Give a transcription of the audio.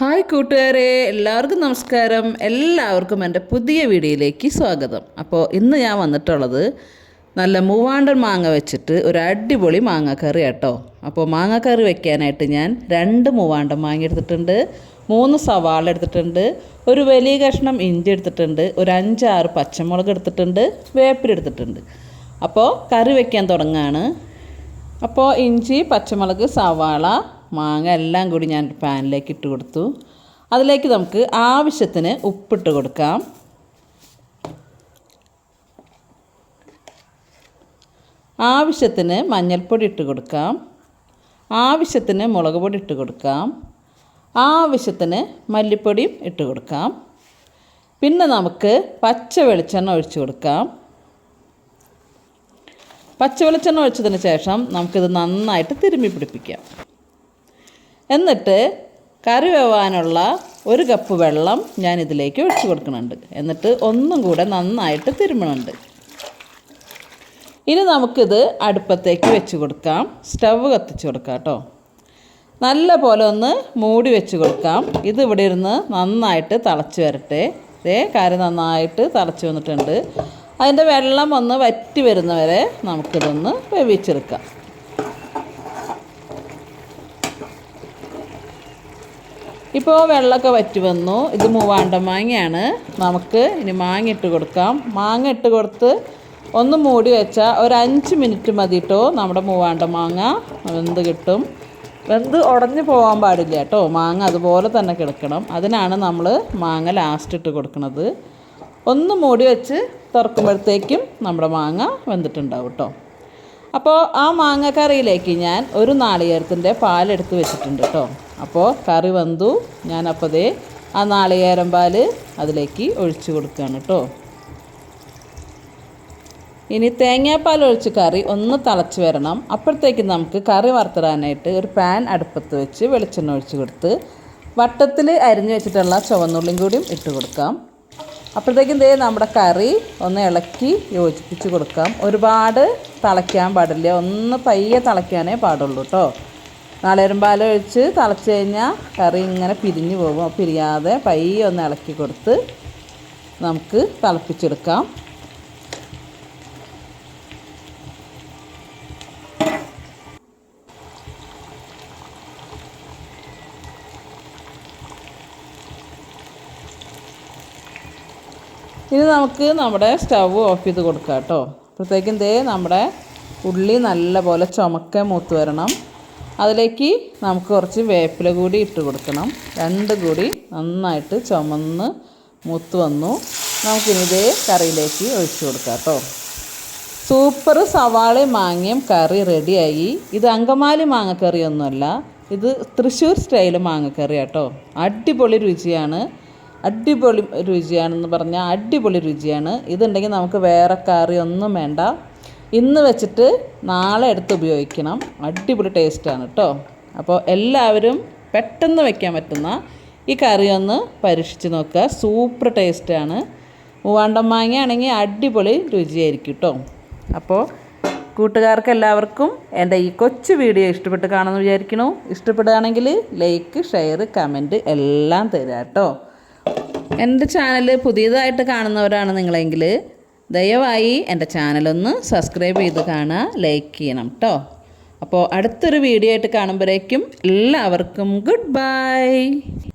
Hi കൂട്ടുകാരെ എല്ലാവർക്കും നമസ്കാരം. എല്ലാവർക്കും എന്റെ പുതിയ വീഡിയോയിലേക്ക് സ്വാഗതം. അപ്പോൾ ഇന്ന് ഞാൻ വന്നിട്ടുള്ളത് നല്ല മൂവാണ്ടൻ മാങ്ങ വെച്ചിട്ട് ഒരു അടിപൊളി മാങ്ങാക്കറി കേട്ടോ അപ്പോൾ മാങ്ങാക്കറി വെക്കാനായിട്ട് ഞാൻ രണ്ട് മൂവാണ്ടൻ മാങ്ങ എടുത്തിട്ടുണ്ട് മൂന്ന് സവാള എടുത്തിട്ടുണ്ട് ഒരു വലിയ കഷ്ണം ഇഞ്ചി എടുത്തിട്ടുണ്ട് ഒരു അഞ്ചാറ് പച്ചമുളക് എടുത്തിട്ടുണ്ട് വേപ്പിൽ എടുത്തിട്ടുണ്ട്. അപ്പോൾ കറി വെക്കാൻ തുടങ്ങുകയാണ്. അപ്പോൾ ഇഞ്ചി പച്ചമുളക് സവാള മാങ്ങ എല്ലാം കൂടി ഞാൻ പാനിലേക്ക് ഇട്ട് കൊടുത്തു. അതിലേക്ക് നമുക്ക് ആവശ്യത്തിന് ഉപ്പിട്ട് കൊടുക്കാം. ആവശ്യത്തിന് മഞ്ഞൾപ്പൊടി ഇട്ട് കൊടുക്കാം. ആവശ്യത്തിന് മുളക് പൊടി ഇട്ട് കൊടുക്കാം. ആവശ്യത്തിന് മല്ലിപ്പൊടിയും ഇട്ട് കൊടുക്കാം. പിന്നെ നമുക്ക് പച്ച വെളിച്ചെണ്ണ ഒഴിച്ചു കൊടുക്കാം. പച്ച വെളിച്ചെണ്ണ ഒഴിച്ചതിന് ശേഷം നമുക്കിത് നന്നായിട്ട് തിരുമ്മി പിടിപ്പിക്കാം. എന്നിട്ട് കറി വേവാനുള്ള ഒരു കപ്പ് വെള്ളം ഞാൻ ഇതിലേക്ക് ഒഴിച്ചു കൊടുക്കുന്നുണ്ട്. എന്നിട്ട് ഒന്നും കൂടെ നന്നായിട്ട് തിരുമണുണ്ട്. ഇനി നമുക്കിത് അടുപ്പത്തേക്ക് വെച്ച് കൊടുക്കാം. സ്റ്റവ് കത്തിച്ച് കൊടുക്കാം കേട്ടോ. നല്ല പോലെ ഒന്ന് മൂടി വെച്ച് കൊടുക്കാം. ഇത് ഇവിടെ ഇരുന്ന് നന്നായിട്ട് തിളച്ച് വരട്ടെ. ഇതേ കറി നന്നായിട്ട് തിളച്ച് വന്നിട്ടുണ്ട്. അതിന്റെ വെള്ളം ഒന്ന് വറ്റി വരുന്നവരെ നമുക്കിതൊന്ന് വേവിച്ചെടുക്കാം. ഇപ്പോൾ വെള്ളമൊക്കെ വറ്റി വന്നു. ഇത് മൂവാണ്ട മാങ്ങയാണ്. നമുക്ക് ഇനി മാങ്ങ ഇട്ട് കൊടുക്കാം. മാങ്ങ ഇട്ട് കൊടുത്ത് ഒന്ന് മൂടി വെച്ചാൽ ഒരു അഞ്ച് മിനിറ്റ് മതി കേട്ടോ നമ്മുടെ മൂവാണ്ട മാങ്ങ വെന്ത് കിട്ടും. വെന്ത് ഉടഞ്ഞു പോകാൻ പാടില്ല കേട്ടോ മാങ്ങ അതുപോലെ തന്നെ കിടക്കണം. അതിനാണ് നമ്മൾ മാങ്ങ ലാസ്റ്റ് ഇട്ട് കൊടുക്കുന്നത് ഒന്ന് മൂടി വെച്ച് തുറക്കുമ്പോഴത്തേക്കും നമ്മുടെ മാങ്ങ വെന്തിട്ടുണ്ടാവും കേട്ടോ അപ്പോൾ ആ മാങ്ങ കറിയിലേക്ക് ഞാൻ ഒരു നാളികേരത്തിന്റെ പാലെടുത്ത് വെച്ചിട്ടുണ്ട് കേട്ടോ. അപ്പോൾ കറി വന്നു. ദേ ആ നാളികേരം പാൽ അതിലേക്ക് ഒഴിച്ചു കൊടുക്കുകയാണ് കേട്ടോ. ഇനി തേങ്ങാപ്പാൽ ഒഴിച്ച് കറി ഒന്ന് തിളച്ച് വരണം. അപ്പോഴത്തേക്ക് നമുക്ക് കറി വറുത്തിടാനായിട്ട് ഒരു പാൻ അടുപ്പത്ത് വെച്ച് വെളിച്ചെണ്ണ ഒഴിച്ച് കൊടുത്ത് വട്ടത്തിൽ അരിഞ്ഞു വെച്ചിട്ടുള്ള ചുവന്നുള്ളിയും കൂടിയും ഇട്ട് കൊടുക്കാം. അപ്പോഴത്തേക്കും ദേ നമ്മുടെ കറി ഒന്ന് ഇളക്കി യോജിപ്പിച്ച് കൊടുക്കാം. ഒരുപാട് തിളയ്ക്കാൻ പാടില്ല. ഒന്ന് പയ്യെ തിളയ്ക്കാനേ പാടുള്ളൂ കേട്ടോ നാളേരം പാലം ഒഴിച്ച് തിളച്ച് കഴിഞ്ഞാൽ കറി ഇങ്ങനെ പിരിഞ്ഞു പോകും. പിരിയാതെ പയ്യെ ഒന്ന് ഇളക്കി കൊടുത്ത് നമുക്ക് തിളപ്പിച്ചെടുക്കാം. ഇനി നമുക്ക് നമ്മുടെ സ്റ്റവ് ഓഫ് ചെയ്ത് കൊടുക്കാം കേട്ടോ. അപ്പോഴത്തേക്കും ദേ നമ്മുടെ ഉള്ളി നല്ല പോലെ ചുമക്ക മൂത്ത് വരണം. അതിലേക്ക് നമുക്ക് കുറച്ച് വേപ്പില കൂടി ഇട്ട് കൊടുക്കണം. രണ്ട് കൂടി നന്നായിട്ട് ചുമന്ന് മൂത്ത് വന്നു. നമുക്കിനി ഇതേ കറിയിലേക്ക് ഒഴിച്ചു കൊടുക്കാം കേട്ടോ. സൂപ്പർ സവാളയും മാങ്ങയും കറി റെഡിയായി. ഇത് അങ്കമാലി മാങ്ങക്കറിയൊന്നുമല്ല ഇത് തൃശ്ശൂർ സ്റ്റൈൽ മാങ്ങക്കറി കേട്ടോ അടിപൊളി രുചിയാണ്. അടിപൊളി രുചിയാണെന്ന് പറഞ്ഞാൽ അടിപൊളി രുചിയാണ്. ഇതുണ്ടെങ്കിൽ നമുക്ക് വേറെ കറി ഒന്നും വേണ്ട. ഇന്ന് വെച്ചിട്ട് നാളെ എടുത്ത് ഉപയോഗിക്കണം. അടിപൊളി ടേസ്റ്റാണ് കേട്ടോ അപ്പോൾ എല്ലാവരും പെട്ടെന്ന് വയ്ക്കാൻ പറ്റുന്ന ഈ കറി ഒന്ന് പരീക്ഷിച്ച് നോക്കുക. സൂപ്പർ ടേസ്റ്റാണ്. മൂവാണ്ടം മാങ്ങയാണെങ്കിൽ അടിപൊളി രുചിയായിരിക്കും കേട്ടോ അപ്പോൾ കൂട്ടുകാർക്ക് എല്ലാവർക്കും എന്റെ ഈ കൊച്ചു വീഡിയോ ഇഷ്ടപ്പെട്ട് കാണുമെന്ന് വിചാരിക്കണു ഇഷ്ടപ്പെടുകയാണെങ്കിൽ ലൈക്ക് ഷെയർ കമന്റ് എല്ലാം തരാം കേട്ടോ എന്റെ ചാനൽ പുതിയതായിട്ട് കാണുന്നവരാണ് നിങ്ങളെങ്കിൽ ദയവായി എന്റെ ചാനലൊന്ന് സബ്സ്ക്രൈബ് ചെയ്ത് കാണുക ലൈക്ക് ചെയ്യണം കേട്ടോ അപ്പോൾ അടുത്തൊരു വീഡിയോ ആയിട്ട് കാണുമ്പോഴേക്കും എല്ലാവർക്കും ഗുഡ് ബൈ